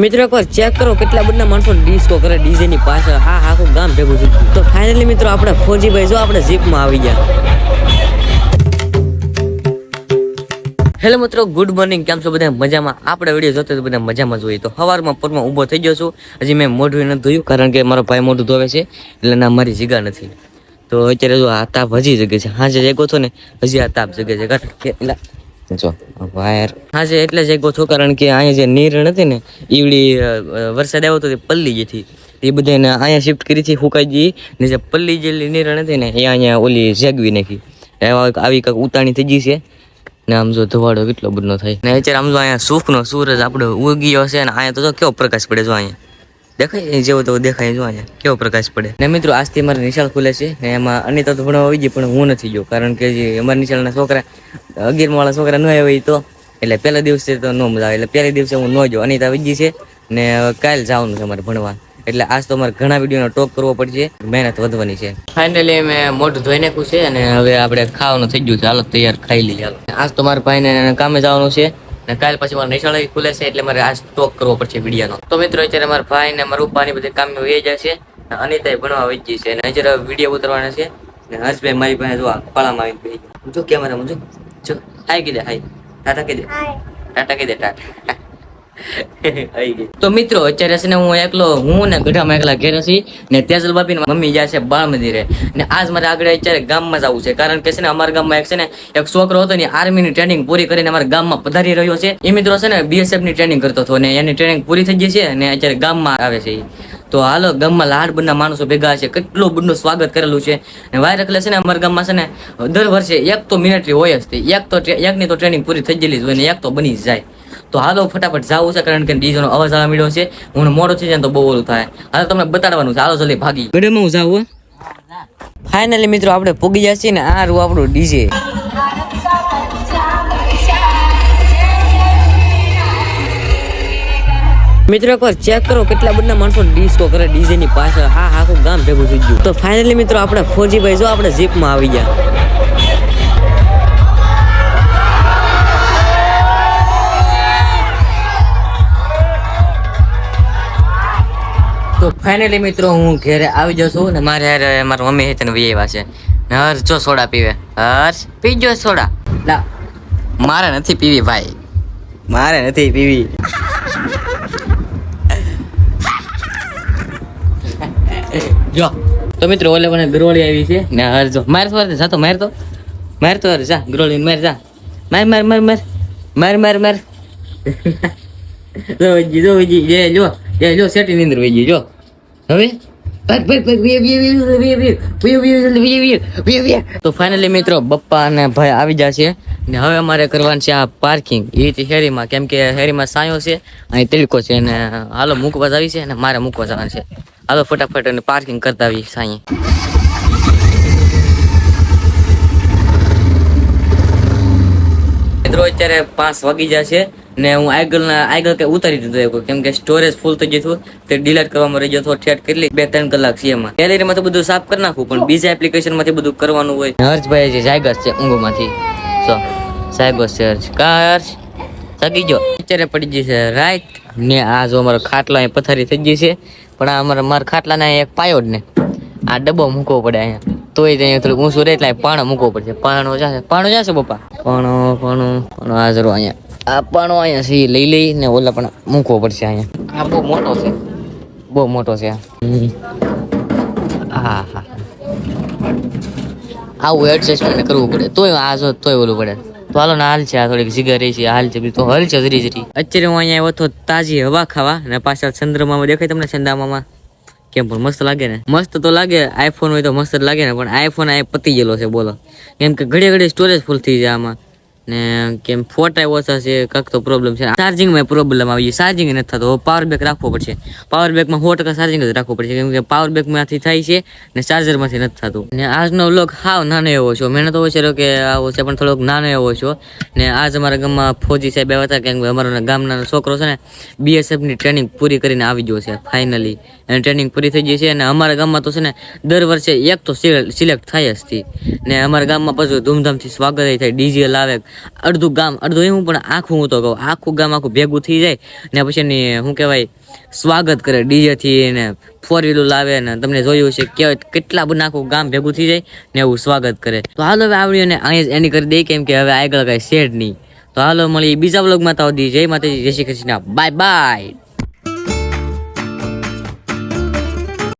મિત્રો એકવાર ચેક કરો કેટલા બધા માણસો ડિસ્કો કરે ડીજે ની પાછળ. હા આખું ગામ ભેગું છે તો ફાઇનલી મિત્રો, આપણે ફોજીભાઈ, જો આપણે જીપમાં આવી ગયા. હેલો મિત્રો ગુડ મોર્નિંગ કેમ છો બધા? મજામાં? આપણે વીડિયો જોતો તો બધા મજામાં જોઈએ તો સવારમાં પરમાં ઊભો થઈ ગયો છું. હજી મેં મોઢું નથી ધોયું, કારણ કે મારો ભાઈ મોઢું ધોવે છે, એટલે ના, મારી જીગા નથી. તો અત્યારે જો આ તાપ હજી જગે છે. હાજે જગો છો ને, હજી આ તાપ જગે છે. કારણ કે જો, વાયર. હાજે એટલે જેગો છો કારણ કે અહીંયા જે નીર નથી ને ઈવડી વરસાદ આવ્યો હતો તે પલ્લી જેથી હતી. એ બધાને અહીંયા શિફ્ટ કરી હતી હુકાઈ ગઈ ને જે પલ્લી જેટલી નીર નથી ને, એ અહીંયા ઓલી ઝેગવી નાખી. આવી કંઈક ઉતાણી થઈ ગઈ છે. ને આમ જો ધોવાડો કેટલો બધો થાય. ને અત્યારે આમ જો અહીંયા સુખનો સૂરજ આપણો ઉગીયો છે, ને અહીંયા તો કેવો પ્રકાશ પડે જો અહીંયા. દેખાય? જેવો તો દેખાય જો અહીંયા કેવો પ્રકાશ પડે? ને મિત્રો આજથી મારે નિશાળ ખુલે છે ને એમાં અનિતા તો ભણવા આવી ગઈ પણ હું નથી ગયો. કારણ કે જે અમારા નિશાળના છોકરા અગિયારમાં વાળા છોકરા ન આવ્યા હોય તો એટલે પહેલા દિવસે તો ન મજા આવે. એટલે પહેલા દિવસે હું ન જો અનિતા આવી ગઈ છે ને કાલ કાલે જવાનું છે અમારે ભણવા. એટલે આજ તો અમારે ઘણા વિડીયોનો ટોપ કરવો પડશે. મહેનત વધવાની છે. ફાઇનલી મેં મોઢું ધોઈ નાખ્યું છે અને હવે આપણે ખાવાનું થઈ ગયું છે. હાલો તૈયાર ખાઈ લઈએ. હાલો. આજ તો મારા ભાઈને કામે જવાનું છે. ને કાલ પછી મારે નિશાળે ખુલે છે એટલે મારે આ સ્ટોક કરવો પડશે વિડીયાનો. તો મિત્રો અત્યારે મારા ભાઈ ને મારા ઉપરની બધી કામ વહી જાય છે અનિતા ભણવા વહી ગઈ છે અને અત્યારે વીડિયો ઉતરવાના છે ને હર્ષભાઈ મારી પાસે જો આ આવી ગયા. જો કેમેરામાં જો જો. હાય કીધે હાય. ટાટા કીધે. ટાટા કીધે ટાટા. તો મિત્રો, અત્યારે છે ને હું એકલો, હું ને ગઢામાં એકલા ઘેર છીએ ને તેજલ બાપી ને મમ્મી જાય છે બાળ મંદિરે ને આજ મારે આગળ અત્યારે ગામમાં જવું છે, કારણ કે છે ને અમારા ગામમાં એક છે ને, એક છોકરો હતો ને આર્મીની ટ્રેનિંગ પૂરી કરીને અમારા ગામમાં પધારી રહ્યો છે. એ મિત્રો છે ને બીએસએફની ટ્રેનિંગ કરતો હતો ને, એની ટ્રેનિંગ પૂરી થઈ ગઈ છે ને, અત્યારે ગામમાં આવે છે તો હાલો, ગામમાં લાડ બંને માણસો ભેગા છે, કેટલું બધું સ્વાગત કરેલું છે. ને વાયર એટલે છે ને, અમારા ગામમાં છે ને, દર વર્ષે એક તો મિલિટરી હોય જ તે, એક તો એકની તો ટ્રેનિંગ પૂરી થઈ ગયેલી હોય ને, એક તો બની જાય. તો હાલો ફટાફટ જાવું છે કારણ કે ડીજેનો અવાજ આવવા મળ્યો છે. હું મોડો થઈ જાય ને તો બહુ ઓલું થાય. હાલ તમને બતાડવાનું છે. હાલો જલ્દી ભાગી ગઢમાં હું જાવું ફાઇનલી મિત્રો આપણે પૂગી છે ને આ રૂ આપણું ડીજે. મિત્રો એકવાર ચેક કરો કેટલા બધા માણસો ડિસ્કો કરે ડીજે ની પાછળ. હા આખું ગામ ભેગું થઈ ગયું. તો ફાઇનલી મિત્રો આપણે ફોજીભાઈ જો આપણે જીપમાં આવી ગયા. તો ફાઇનલી મિત્રો હું ઘરે આવી જાઉં છું ને મારે યાર મારા મમ્મી છે તને વિયેવા છે ને હર્ષ જો સોડા પીવે. હર્ષ પીજો સોડા. ના મારે નથી પીવી ભાઈ. મારે નથી પીવી. જો, તો મિત્રો ઓલે મને ગ્રોળી આવી છે. ને હર જો, માર તો જા તો, માર તો. માર તો હર જા ગ્રોળી માર જા. માર માર માર માર. માર માર માર. જો જો જો જે જો સેટી ની અંદર વજી, જો. હવે તો ફાઇનલી મિત્રો બપ્પા અને ભાઈ આવી જાય છે ને હવે અમારે કરવાનું છે આ પાર્કિંગ એ રીતે હેરીમાં કેમ કે હેરીમાં સાયો છે અને તિલકો છે અને હાલો મૂકવા આવી છે અને મારે મૂકવા જવાનું છે હાલો ફટાફટ અને પાર્કિંગ કરતા આવી સાંઈ મિત્રો અત્યારે પાંચ વાગી જાય છે ને હું આગળ આગળ કે ઉતારી દીધો એક કેમ કે સ્ટોરેજ ફૂલ થઈ ગયું તે ડિલીટ કરવામાં રહી ગયો ઠેઠ કેટલી? બે ત્રણ કલાક છે એમાં. ગેલેરીમાં તો બધું સાફ કરી નાખું પણ બીજા એપ્લિકેશનમાંથી બધું કરવાનું હોય. હર્ષભાઈ જે જાયગસ છે ઊંઘમાંથી. સો સાયગસ છે હર્ષ. કા હર્ષ? જાગી ગયો. અત્યારે પડી ગઈ છે. રાઈટ ને આ જો અમારો ખાટલા અહીં પથારી થઈ ગઈ છે પણ આ અમારા મારા ખાટલાને એક પાયો જ ને. આ ડબ્બો મૂકવો પડે અહીંયા. તોય ત્યાં થોડું ઊંચું રહે એટલે પાણો મૂકવો પડશે પાણો જશે. પાણો જશે પપ્પા? પાણો પાણો પાણો. આ જરૂર અહીંયા. આ પાણો અહીંયા છે લઈ લઈ ને ઓલા પણ મૂકવો પડશે અહીંયા. આ બહુ મોટો છે. બહુ મોટો છે આ હા હા. આવું એડજસ્ટમેન્ટ કરવું પડે. તોય આ જો તોય ઓલું પડે. તો હાલો ને હાલ છે આ થોડીક જીગર રહી છે હાલ છે તો હલ છે જરી જરી. અત્યારે હું અહીંયા આવ્યો તો તાજી હવા ખાવા અને પાછા ચંદ્રમામાં દેખાય તમને ચંદામામાં? કેમ પણ મસ્ત લાગે ને? મસ્ત તો લાગે આઈફોન હોય તો મસ્ત લાગે ને પણ આઈફોન આ પતી ગયેલો છે બોલો. કેમ કે ઘડી ઘડી સ્ટોરેજ ફૂલ થઈ જાય આમાં. ને કેમ ફોટા ઓછા છે કાંક તો પ્રોબ્લેમ છે. ચાર્જિંગમાં પ્રોબ્લેમ આવી ચાર્જિંગ નથી થતો. પાવર બેક રાખવો પડશે. પાવર બેકમાં સો ટકા ચાર્જિંગ જ રાખવું પડશે. કેમ કે પાવર બેકમાંથી થાય છે ને ચાર્જરમાંથી નથી થતું. ને આજનો વ્લોગ હાવ નાનો એવો છો. મેં તો છે કે આવો છે, પણ થોડોક નાનો એવો છો ને આજ અમારા ગામમાં ફોજી સાહેબ આવ્યા હતા. કેમ કે અમારા ગામના છોકરો છે ને બીએસએફની ટ્રેનિંગ પૂરી કરીને આવી ગયો છે ફાઇનલી એની ટ્રેનિંગ પૂરી થઈ ગઈ છે અને અમારા ગામમાં તો છે ને દર વર્ષે એક તો સિલેક્ટ થાય જ હતી ને અમારા ગામમાં પાછું ધૂમધામથી સ્વાગત થાય. ડીજે લાવે અડધું ગામ, અડધું એવું પણ આખું હું તો કહું, આખું ગામ આખું ભેગું થઈ જાય ને પછી એની શું કહેવાય, સ્વાગત કરે ડીજે થી ને ફોર વ્હીલર લાવે ને તમને જોયું છે કે કેટલા બધા આખું ગામ ભેગું થઈ જાય ને એવું સ્વાગત કરે. તો હાલો હવે આવડી અને અહીંયા એની કરી દે કેમ કે હવે આગળ કઈ શેડ નહીં. તો હાલો મળી બીજા વ્લોગમાં તો જય માતાજી, જય શ્રી કૃષ્ણ. Bye bye